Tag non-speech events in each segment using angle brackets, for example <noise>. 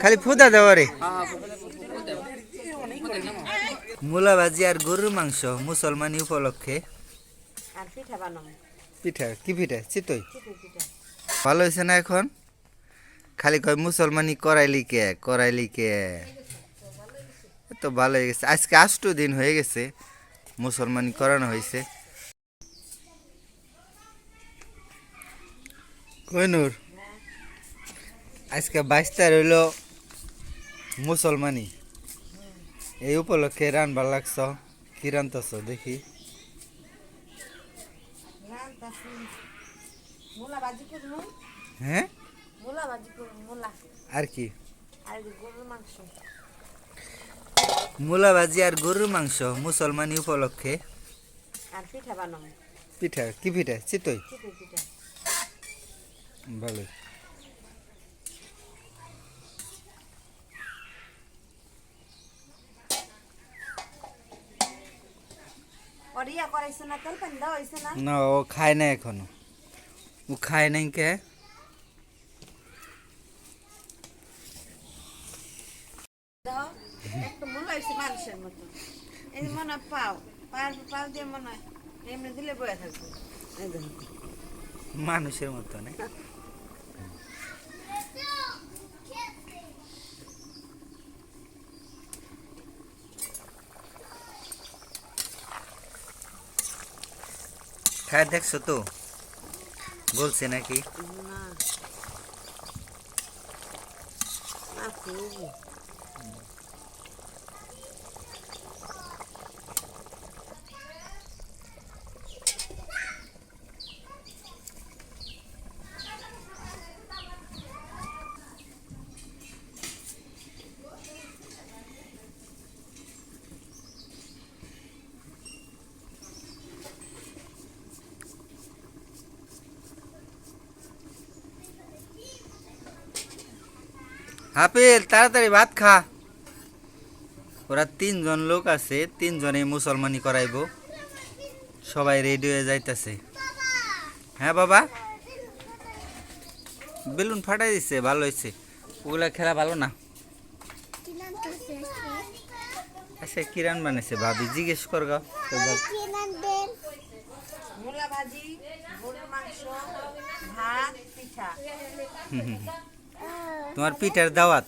খালি ফুদা দেওয়া রে। মূলা ভাজি আর গরুর মাংস মুসলমানি উপলক্ষে। পিঠা কি পিঠা? চিতই? ভালো হয়েছে না এখন? খালি কয় মুসলমানি করাইলি কে? করাইলি কে? এ তো ভালো হয়ে গেছে। আজকে আষ্ট দিন হয়ে গেছে। মুসলমানি করানো হয়েছে। কইনুর আজকে বাইশ তারিখ হইল মুসলমানি। এই উপলক্ষে রানবার লাগছ? কি রানতেছ দেখি। হ্যাঁ? আর কি? গরুর মাংস। মূলা ভাজি আর গরুর মাংস মুসলমানি উপলক্ষে। পিঠা কি পিঠা? চিতই? ভালো। আর ইয়া করাইছে না তেল পানি দেওয়া হয়েছে না? না ও খায় না এখনও। ও খায় নাই কে? একটা মূলা হয়েছে মানুষের মতো। এই মনে হয় পাও পাও পাও দিয়ে মনে হয় এমনি দিলে বয়ে থাকব। মানুষের মতো না? খায় দেখছ তো বলছে নাকি? না। হাফেল তাড়াতাড়ি ভাত খা। ওরা তিনজন লোক আছে তিনজনে মুসলমানি করাইব। সবাই রেডি হয়ে যাইতেছে। হ্যাঁ বাবা। বেলুন ফাটাই দিচ্ছে ভালো হয়েছে ওগুলা খেলা ভালো না? আচ্ছা কিরান বানাইছে ভাবি? জিজ্ঞেস কর গা। ভাজি মাংস ভাত পিঠা। তোমার পিঠার দাওয়াত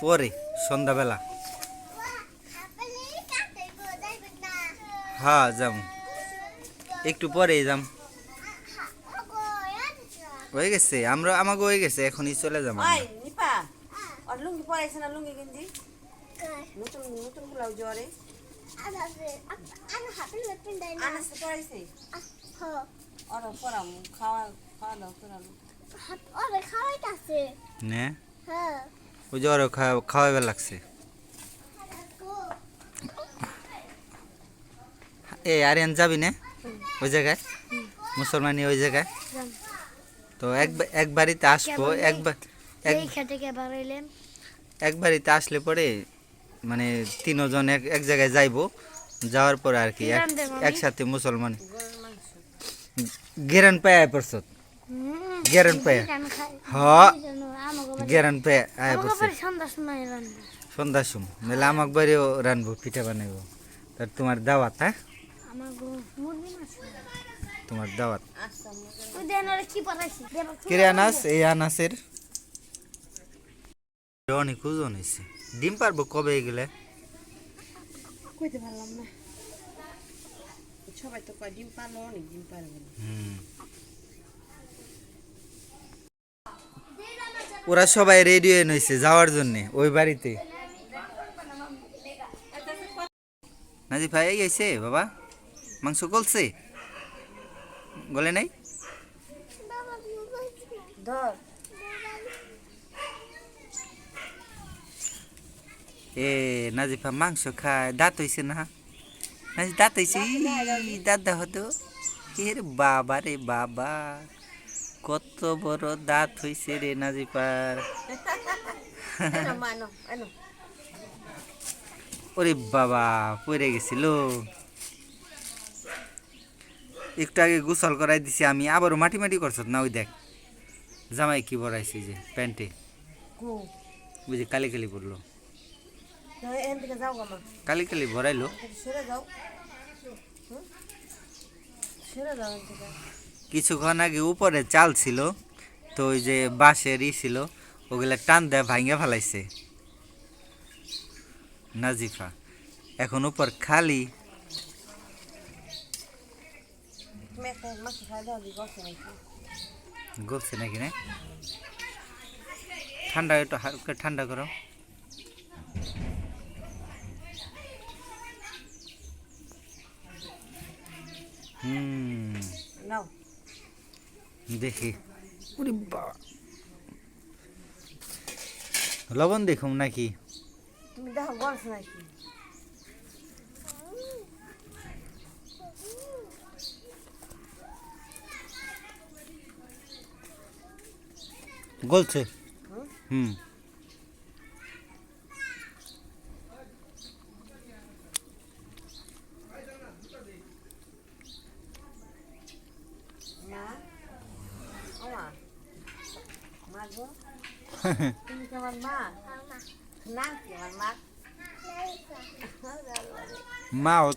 পরে সন্ধ্যাবেলা। হ্যাঁ যাম একটু পরে যাম। হয়ে গেছে আমরা আমাকে হয়ে গেছে এখনই চলে যাব লুঙ্গি পরাইছে না লুঙ্গি গেঞ্জি? নতুন নতুন গুলাও জ্বরে পরাইছে? খাওয়া খাওয়া করালো নে। ওই যে ওরা খাওয়াইবার লাগছে। এ আরিয়ান যাবি না? ওই জায়গায়? মুসলমানি ওই জায়গায়? তো এক এক বাড়িতে আসব। একবার এক বাড়িতে আসলে পরে মানে তিনজন এক এক জায়গায় যাইবো। যাওয়ার পরে আর কি? একসাথে মুসলমান। গেরান পায় পড়ছ গেরান পায় হ গেরান পায় আয় পড়ছে সন্ধ্যা সময় সন্ধ্যার সময় নাহলে আমাক বাড়িও রানবো পিঠা বানাইবো। তার তোমার দাওয়াত হ্যাঁ? তোমার দাওয়াত। আচ্ছা কিরে আনাস? এই আনাসের। অনেক ওজন হয়েছে ডিম পারব কবে এগুলা? কইতে পারলাম না। সবাই তো কয় ডিম পারল অনেক ডিম পারবে না। হুম। ওরা সবাই রেডি হয়ে নইছে যাওয়ার জন্য, ওই বাড়িতে। নাজি ভাই গেছে বাবা? মাংস গলছে? গলে নাই? এ নাজিফা মাংস খায়, দাঁত হইছে না? নাজি দাঁত হইছে? দাঁত দাও তো। এ রে বাবা রে বাবা। কত বড় দাঁত হইছে রে এনো ওরে বাবা পড়ে গেছিল। একটু আগে গোসল করাই দিছি আমি আবারও মাটি মাটি করছ না? ওই দেখ জামাই কি বড়াইছে যে প্যান্টে। বুঝি কালি কালি পড়ল কালি কালি ভরাইলো। সরে যাও। সরে কিছুক্ষণ আগে উপরে চাল ছিল, তো ওই যে বাঁশের ই ছিল, ওগুলা টান দেয় ভাঙে ফেলাইছে। নাজিফা, এখন উপর খালি। গলছে নাকি না? ঠান্ডা একটু ঠান্ডা করো। হুম। দেখি। ওরে বাবা। লবণ দেখুম নাকি? তুমি দেখো নাকি? গলছে। হুম? হুম মা ও মা মা গো তুমি কি আমার মা না কি মা মা ও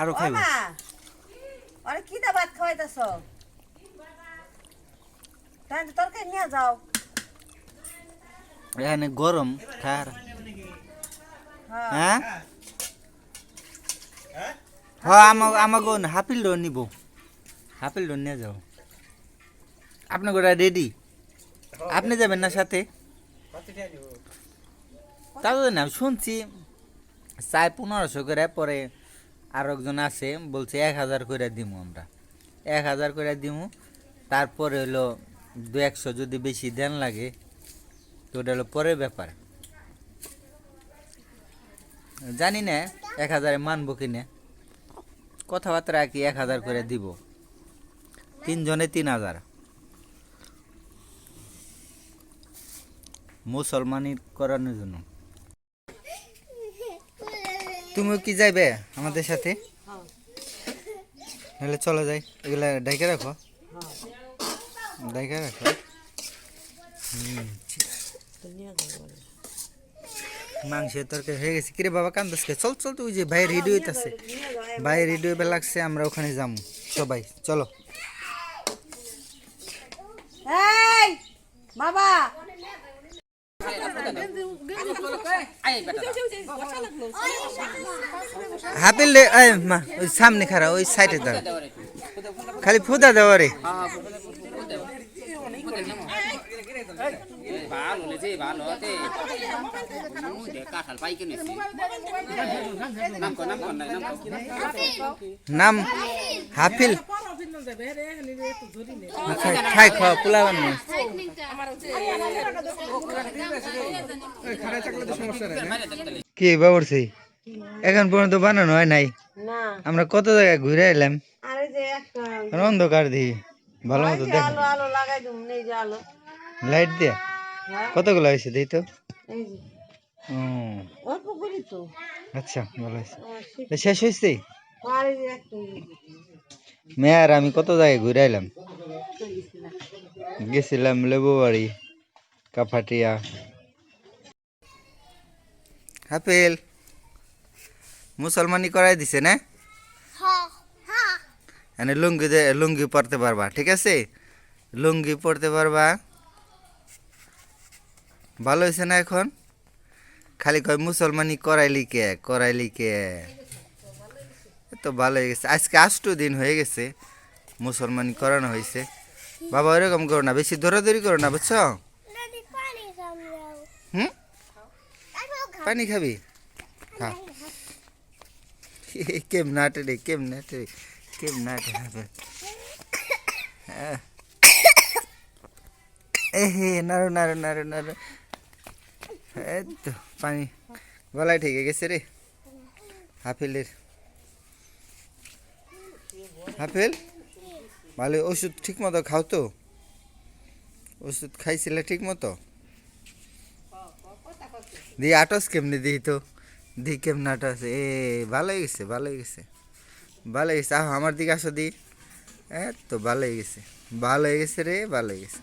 আরও খাইব। আরে কি দা ভাত খাওয়াইতেছ? তাই তো তরকারি নিয়ে যাও। এখানে গরম খার। হ্যাঁ? হ্যাঁ আমাকে আমাকে হাপিল ডোর নিব। হাপিল ডোর নিয়ে যাও। আপনি গোটা রেডি? আপনি যাবেন না সাথে? তাও তো না শুনছি চায় পনেরোশো করে, পরে আর একজন আছে, বলছে এক হাজার করে দিমু আমরা। এক হাজার করে দিমু, তারপরে হলো দু একশো যদি বেশি দেন লাগে, তো ওটা হলো পরের ব্যাপার। জানি না, এক হাজারে মানবো কিনা। কথাবার্তা কি এক হাজার করে দিব। তিনজনে তিন হাজার। মুসলমানি করানোর জন্য। তুমিও কি যাইবে আমাদের সাথে? নাহলে চলে যাই, এগুলা ডাইকে রাখো। ডাইকে রাখো। হুম। মাংসের তরকারি হয়ে গেছে। কিরে বাবা কান্দসকে চল চল তুই যে ভাই রেডি হইতাছে। যাও ভাই রেডি হইবে লাগছে আমরা ওখানে যাব সবাই চলো। বাবা। হাপিল ওই সামনে খারা ওই সাইডে দাঁড়া। খালি ফুদা দেওয়া রে ভালো হলেছে ভালো হতে কাঁঠাল পাই কিনেছি নাম নাম নাম হাফিল। খাই খাই খাওয়া পোলা বানো কি বাবরছি এখন পর্যন্ত বানানো হয় নাই? আমরা কত জায়গায় ঘুরে এলাম? অন্ধকার দিই ভালো মতো দেখ। লাইট দিয়ে? কতগুলো হয়েছে দিই তো? এই যে। ও। অল্প করি তো। আচ্ছা ভালো হয়েছে। শেষ মেয়ার আমি কত জায়গায় ঘুরে এলাম গেছিলাম। লেবু বাড়ি কাফাটিয়া। হাফেল মুসলমানি করাই দিছে না? এনে লুঙ্গি লুঙ্গি পরতে পারবা ঠিক আছে? লুঙ্গি পরতে পারবা। ভালো হয়েছে না এখন? খালি কয় মুসলমানি করাইলি কে? করাইলি কে? তো ভালো হয়ে গেছে। আজকে আষ্ট দিন হয়ে গেছে মুসলমানি করানো হয়েছে বাবা ওরকম করো না, বেশি দৌড়াদৌড়ি করো না, বুঝছ? হুম? পানি খাবি? <laughs> কেম নাটে রে, কেম নাটে রে, কেম নাটে হবে? এ। হে নাড়ো নাড়ো নাড়ো নাড়ো। এই তো পানি। গলায় ঠেকে গেছে রে। হাফেলের। হাফেল, ভালো ওষুধ ঠিক মতো খাও তো? ওষুধ খাইছিলে ঠিক মতো দিয়ে আটস কেমনি দিই তো? দি কেমন আটস? এ ভালো হয়ে গেছে ভালো হয়ে গেছে। ভালো গেছে। আহ, আমার দিকে আসো দি। এ তো ভালো হয়ে গেছে। ভালো হয়ে গেছে রে ভালো হয়ে গেছে।